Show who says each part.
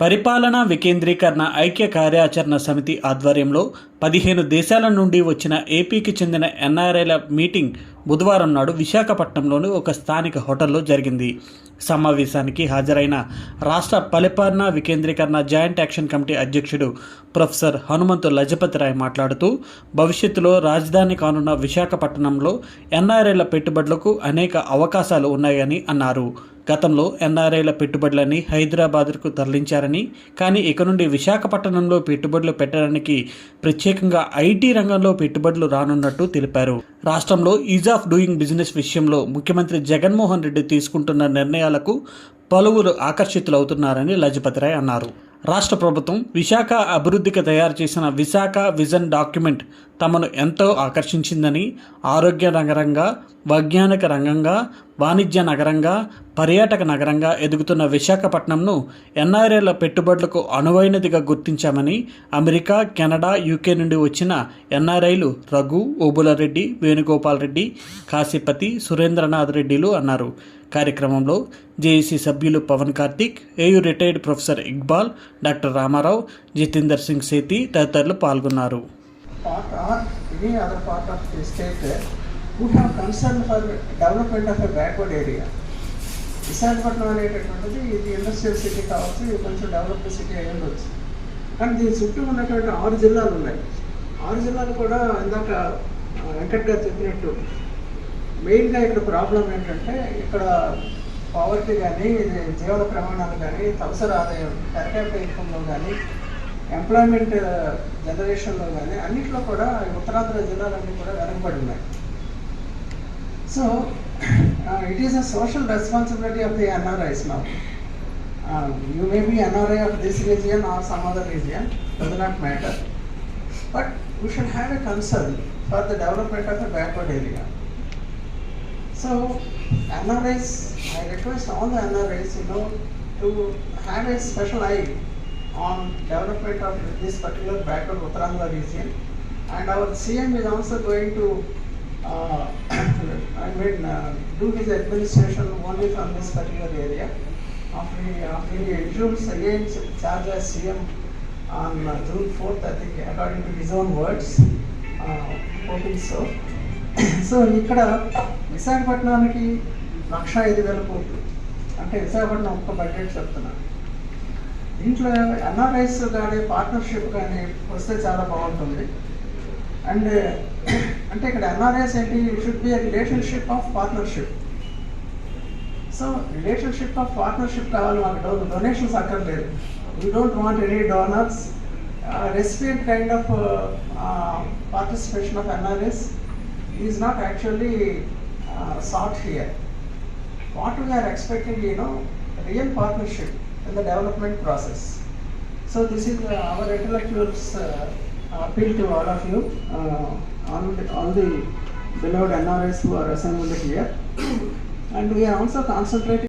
Speaker 1: పరిపాలనా వికేంద్రీకరణ ఐక్య కార్యాచరణ సమితి ఆధ్వర్యంలో పదిహేను దేశాల నుండి వచ్చిన ఏపీకి చెందిన ఎన్ఆర్ఐల మీటింగ్ బుధవారం నాడు విశాఖపట్నంలోని ఒక స్థానిక హోటల్లో జరిగింది. సమావేశానికి హాజరైన రాష్ట్ర పలిపాలన వికేంద్రీకరణ జాయింట్ యాక్షన్ కమిటీ అధ్యక్షుడు ప్రొఫెసర్ హనుమంతు లజపతిరాయ్ మాట్లాడుతూ భవిష్యత్తులో రాజధాని కానున్న విశాఖపట్నంలో ఎన్ఆర్ఐల పెట్టుబడులకు అనేక అవకాశాలు ఉన్నాయని అన్నారు. గతంలో ఎన్ఆర్ఐల పెట్టుబడులని హైదరాబాద్కు తరలించారని కానీ ఇక నుండి విశాఖపట్నంలో పెట్టుబడులు పెట్టడానికి ప్రత్యేకంగా ఐటీ రంగంలో పెట్టుబడులు రానున్నట్టు తెలిపారు. రాష్ట్రంలో ఈజ్ ఆఫ్ డూయింగ్ బిజినెస్ విషయంలో ముఖ్యమంత్రి జగన్మోహన్ రెడ్డి తీసుకుంటున్న నిర్ణయాలకు పలువురు ఆకర్షితులవుతున్నారని లజపతిరాయ్ అన్నారు. రాష్ట్ర ప్రభుత్వం విశాఖ అభివృద్ధికి తయారు చేసిన విశాఖ విజన్ డాక్యుమెంట్ తమను ఎంతో ఆకర్షించిందని ఆరోగ్య నగరంగా వైజ్ఞానిక రంగంగా వాణిజ్య నగరంగా పర్యాటక నగరంగా ఎదుగుతున్న విశాఖపట్నంను ఎన్ఆర్ఏల పెట్టుబడులకు అనువైనదిగా గుర్తించామని అమెరికా కెనడా యూకే నుండి వచ్చిన ఎన్ఆర్ఐలు రఘు ఓబులరెడ్డి వేణుగోపాల్ రెడ్డి కాశీపతి సురేంద్రనాథ్ రెడ్డిలు అన్నారు. కార్యక్రమంలో జేఏసీ సభ్యులు Pavan Karthik AU retired professor Iqbal doctor Ramarao Jitender Singh Sethi తదితరులు పాల్గొన్నారు.
Speaker 2: విశాఖపట్నం అనేటటువంటిది ఇది ఇండస్ట్రియల్ సిటీ కావచ్చు ఇది కొంచెం డెవలప్డ్ సిటీ అయి ఉండొచ్చు. కానీ దీని చుట్టూ ఉన్నటువంటి ఆరు జిల్లాలు ఉన్నాయి. ఆరు జిల్లాలు కూడా ఇందాక వెంకట్ గారు చెప్పినట్టు మెయిన్గా ఇక్కడ ప్రాబ్లం ఏంటంటే ఇక్కడ పావర్టీ కానీ జీవన ప్రమాణాలు కానీ తలసరి ఆదాయం పెర్ క్యాపిటల్ ఇన్కంలో కానీ ఎంప్లాయ్మెంట్ జనరేషన్లో కానీ అన్నింటిలో కూడా ఉత్తరాంధ్ర జిల్లాలన్నీ కూడా వెనకబడి ఉన్నాయి. So it is a social responsibility of the NRIs now you may be NRI of this region or some other region does not matter but we should have a concern for the development of the backward area So NRIs, I request all the NRIs, you know, to have a special eye on development of this particular backward Uttarandhra region. And our CM is also going to, uh, I mean, uh, do his administration only from this particular area. After he, after he assumes again charge as CM on uh, June fourth, I think, according to his own words, uh, hoping so. So ఇక్కడ విశాఖపట్నానికి లక్ష ఐదు వేల కోట్లు. అంటే విశాఖపట్నం ఒక్క budget చెప్తున్నా. దీంట్లో NRIs కానీ పార్ట్నర్షిప్ కానీ వస్తే చాలా బాగుంటుంది. అండ్ అంటే ఇక్కడ ఎన్ఆర్ఐస్ ఏంటి? Should be relationship of partnership so relationship of partnership కావాలి మాకు డో డొనేషన్స్ అక్కర్లేదు. We don't want any donors recipient kind of participation of NRIs is not actually uh, sought here. What we are expecting, you know, real partnership in the development process. So this is uh, our intellectuals uh, appeal to all of you, uh, all, the, all the beloved NRS who are assembled here. and we are also concentrating